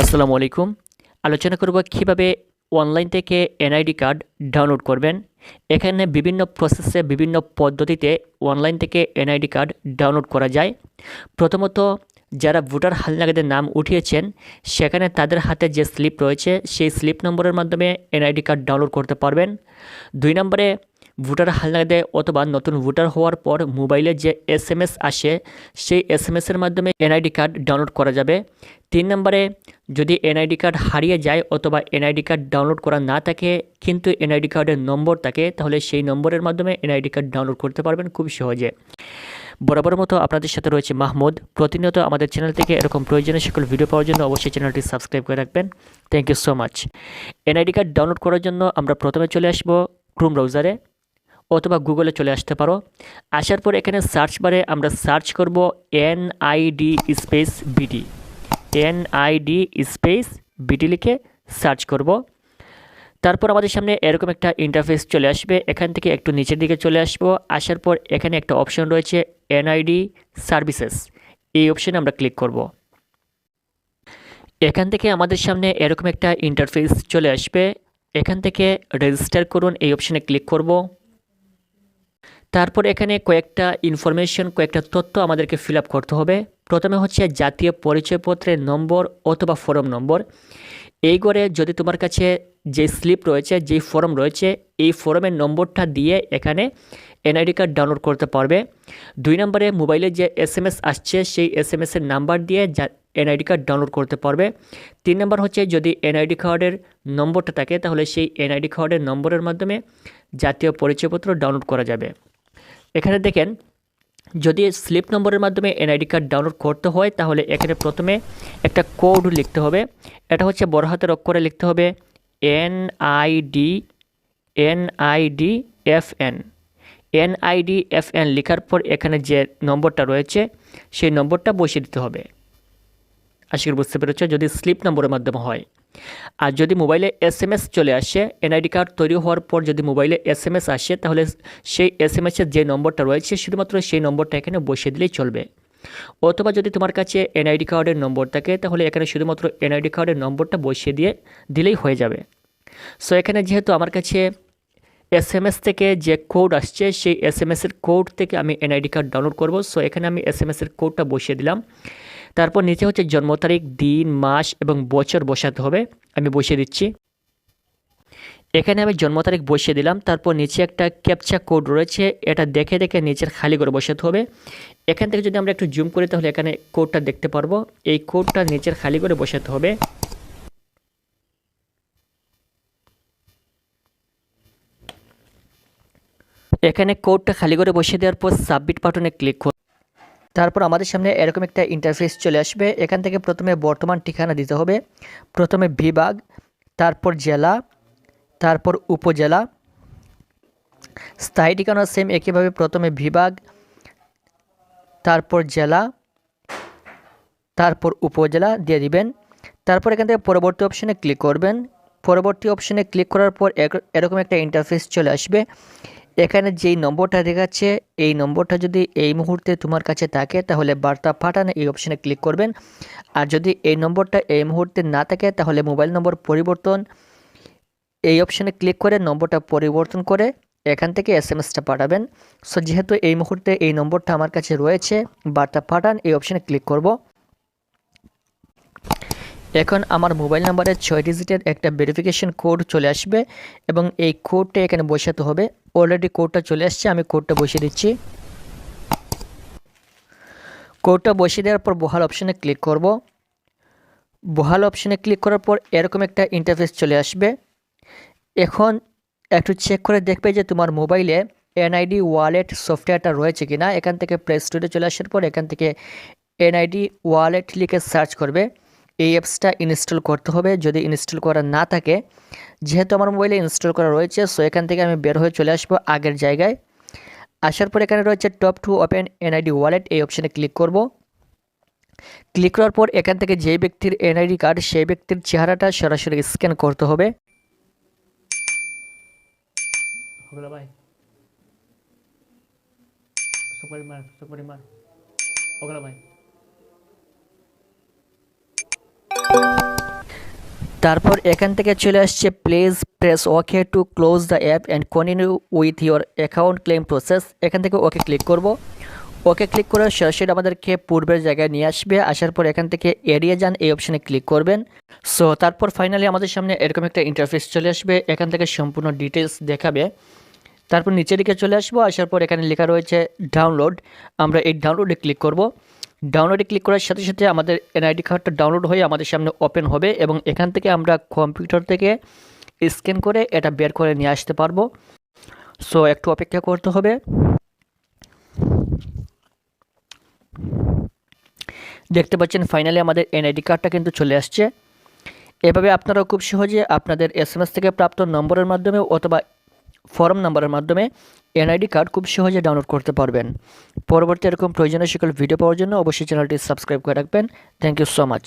আসসালামু আলাইকুম। আলোচনা করব কীভাবে অনলাইন থেকে এনআইডি কার্ড ডাউনলোড করবেন। এখানে বিভিন্ন প্রসেসে বিভিন্ন পদ্ধতিতে অনলাইন থেকে এনআইডি কার্ড ডাউনলোড করা যায়। প্রথমত, যারা ভোটার হালনাগাদের নাম উঠিয়েছেন, সেখানে তাদের হাতে যে স্লিপ রয়েছে, সেই স্লিপ নম্বরের মাধ্যমে এনআইডি কার্ড ডাউনলোড করতে পারবেন। দুই নম্বরে ভোটার হালনাগাদে অথবা নতুন ভোটার হওয়ার পর মোবাইলে যে এস এম এস আসে, সেই এস এম এসের মাধ্যমে এনআইডি কার্ড ডাউনলোড করা যাবে। তিন নম্বরে, যদি এনআইডি কার্ড হারিয়ে যায় অথবা এনআইডি কার্ড ডাউনলোড করা না থাকে, কিন্তু এনআইডি কার্ডের নম্বর থাকে, তাহলে সেই নম্বরের মাধ্যমে এনআইডি কার্ড ডাউনলোড করতে পারবেন খুব সহজে। বরাবর মতো আপনাদের সাথে রয়েছে মাহমুদ। প্রতিনিয়ত আমাদের চ্যানেল থেকে এরকম প্রয়োজনীয় সকল ভিডিও পাওয়ার জন্য অবশ্যই চ্যানেলটি সাবস্ক্রাইব করে রাখবেন। Thank you so much NID card download করার জন্য আমরা প্রথমে চলে আসব ক্রোম ব্রাউজারে। অথবা গুগলে চলে আসতে পারো। আসার পর এখানে সার্চ বারে আমরা সার্চ করব NID space BD N NID space BD লিখে সার্চ করব। তারপর আমাদের সামনে এরকম একটা ইন্টারফেস চলে আসবে। এখান থেকে একটু নিচের দিকে চলে আসব। আসার পর এখানে একটা অপশন রয়েছে এনআইডি সার্ভিসেস এই অপশানে আমরা ক্লিক করব। এখান থেকে আমাদের সামনে এরকম একটা ইন্টারফেস চলে আসবে। এখান থেকে রেজিস্টার করুন। এই অপশানে ক্লিক করব। তারপর এখানে কয়েকটা ইনফরমেশন কয়েকটা তথ্য আমাদেরকে ফিল করতে হবে। প্রথমে হচ্ছে জাতীয় পরিচয়পত্রের নম্বর অথবা ফর্ম নম্বর। এই করে যদি তোমার কাছে যে স্লিপ রয়েছে যেই ফর্ম রয়েছে, এই ফর্মের নম্বরটা দিয়ে এখানে এনআইডি কার্ড ডাউনলোড করতে পারবে। দুই নম্বরে মোবাইলে যে এস এম এস আসছে, সেই এস এম এসের নাম্বার দিয়ে যা এনআইডি কার্ড ডাউনলোড করতে পারবে। তিন নম্বর হচ্ছে যদি এনআইডি কার্ডের নম্বরটা থাকে, তাহলে সেই এনআইডি কার্ডের নম্বরের মাধ্যমে জাতীয় পরিচয়পত্র ডাউনলোড করা যাবে। এখানে দেখেন, যদি স্লিপ নম্বরের মাধ্যমে এনআইডি কার্ড ডাউনলোড করতে হয়, তাহলে এখানে প্রথমে একটা কোড লিখতে হবে। এটা হচ্ছে বড় হাতের অক্ষরে লিখতে হবে NID NID F N NID F N লেখার পর এখানে যে নম্বরটা রয়েছে, সেই নম্বরটা বসিয়ে দিতে হবে। আশা করি বুঝতে পেরেছ, যদি স্লিপ নম্বরের মাধ্যমে হয়। আর যদি মোবাইলে এস এম এস চলে আসে, এনআইডি কার্ড তৈরি হওয়ার পর যদি মোবাইলে এস এম এস আসে, তাহলে সেই এস এম এসের যে নম্বরটা রয়েছে, শুধুমাত্র সেই নম্বরটা এখানে বসিয়ে দিলেই চলবে। অথবা যদি তোমার কাছে এনআইডি কার্ডের নম্বর থাকে, তাহলে এখানে শুধুমাত্র এনআইডি কার্ডের নম্বরটা বসিয়ে দিয়ে দিলেই হয়ে যাবে। সো এখানে যেহেতু আমার কাছে এস এম এস থেকে যে কোড আসছে, সেই এস এম এসের কোড থেকে আমি এনআইডি কার্ড ডাউনলোড করব। সো এখানে আমি এস এম এসের কোডটা বসিয়ে দিলাম। তারপর নিচে হচ্ছে জন্ম তারিখ, দিন, মাস এবং বছর বসাতে হবে। আমি বসিয়ে দিচ্ছি। এখানে আমি জন্ম তারিখ বসিয়ে দিলাম। তারপর নিচে একটা ক্যাপচা কোড রয়েছে। এটা দেখে দেখে নিচের খালি করে বসাতে হবে। এখান থেকে যদি আমরা একটু জুম করি, তাহলে এখানে কোডটা দেখতে পারব। এই কোডটা নিচের খালি করে বসাতে হবে। এখানে কোডটা খালি করে বসিয়ে দেওয়ার পর সাবমিট বাটনে ক্লিক করুন। তারপর আমাদের সামনে এরকম একটা ইন্টারফেস চলে আসবে। এখান থেকে প্রথমে বর্তমান ঠিকানা দিতে হবে। প্রথমে বিভাগ, তারপর জেলা, তারপর উপজেলা। স্থায়ী ঠিকানা সেম একইভাবে প্রথমে বিভাগ, তারপর জেলা, তারপর উপজেলা দিয়ে দিবেন। তারপর এখান থেকে পরবর্তী অপশানে ক্লিক করবেন। পরবর্তী অপশানে ক্লিক করার পর এরকম একটা ইন্টারফেস চলে আসবে। এখানে যেই নম্বরটা দেখাচ্ছে, এই নম্বরটা যদি এই মুহূর্তে তোমার কাছে থাকে, তাহলে বার্তা পাঠানো এই অপশানে ক্লিক করবেন। আর যদি এই নম্বরটা এই মুহূর্তে না থাকে, তাহলে মোবাইল নম্বর পরিবর্তন। এই অপশানে ক্লিক করে নম্বরটা পরিবর্তন করে এখান থেকে এস এম এসটা পাঠাবেন। সো যেহেতু এই মুহূর্তে এই নম্বরটা আমার কাছে রয়েছে, বার্তা পাঠান, এই অপশানে ক্লিক করব। এখন আমার মোবাইল নাম্বারে ছয় ডিজিটের একটা ভেরিফিকেশন কোড চলে আসবে এবং এই কোডটা এখানে বসাতে হবে। অলরেডি কোডটা চলে আসছে, আমি কোডটা বসিয়ে দিচ্ছি। কোডটা বসিয়ে দেওয়ার পর বহাল অপশানে ক্লিক করব। বহাল অপশানে ক্লিক করার পর এরকম একটা ইন্টারফেস চলে আসবে। এখন একটু চেক করে দেখবে যে তোমার মোবাইলে এনআইডি ওয়ালেট সফটওয়্যারটা রয়েছে কি না এখান থেকে প্লে স্টোরে চলে আসার পর এখান থেকে এনআইডি ওয়ালেট লিখে সার্চ করবে। এই অ্যাপসটা ইনস্টল করতে হবে। যদি ইনস্টল করা না থাকে, যেহেতু আমার মোবাইলে ইনস্টল করা রয়েছে সো এখান থেকে আমি বের হয়ে চলে আসব আগের জায়গায়। আসার পর এখানে রয়েছে tap to open NID wallet এই অপশানে ক্লিক করব। ক্লিক করার পর এখান থেকে যেই ব্যক্তির এনআইডি কার্ড সেই ব্যক্তির চেহারাটা সরাসরি স্ক্যান করতে হবে। ভাই। ভাই। তারপর এখান থেকে চলে আসছে please press okay to close the app and continue with your account claim process. এখান থেকে ওকে ক্লিক করব। ওকে ক্লিক করে সরাসরি আমাদেরকে পূর্বের জায়গায় নিয়ে আসবে। আসার পর এখান থেকে এড়িয়ে যান, এই অপশানে ক্লিক করবেন। সো তারপর ফাইনালি আমাদের সামনে এরকম একটা ইন্টারফেস চলে আসবে। এখান থেকে সম্পূর্ণ ডিটেলস দেখাবে। তারপর নিচের দিকে চলে আসব। আসার পর এখানে লেখা রয়েছে ডাউনলোড আমরা এই ডাউনলোডে ক্লিক করব। ডাউনলোডে ক্লিক করার সাথে সাথে আমাদের এনআইডি কার্ডটা ডাউনলোড হয়ে আমাদের সামনে ওপেন হবে এবং এখান থেকে আমরা কম্পিউটার থেকে স্ক্যান করে এটা বের করে নিয়ে আসতে পারব। সো একটু অপেক্ষা করতে হবে। দেখতে পাচ্ছেন ফাইনালি আমাদের এনআইডি কার্ডটা কিন্তু চলে আসছে। এভাবে আপনারাও খুব সহজে আপনাদের এস থেকে প্রাপ্ত নম্বরের মাধ্যমে অথবা ফর্ম নাম্বারের মাধ্যমে এনআইডি কার্ড খুব সহজে ডাউনলোড করতে পারবেন। পরবর্তী এরকম প্রয়োজনীয় সকল ভিডিও পাওয়ার জন্য অবশ্যই চ্যানেলটি সাবস্ক্রাইব করে রাখবেন। Thank you so much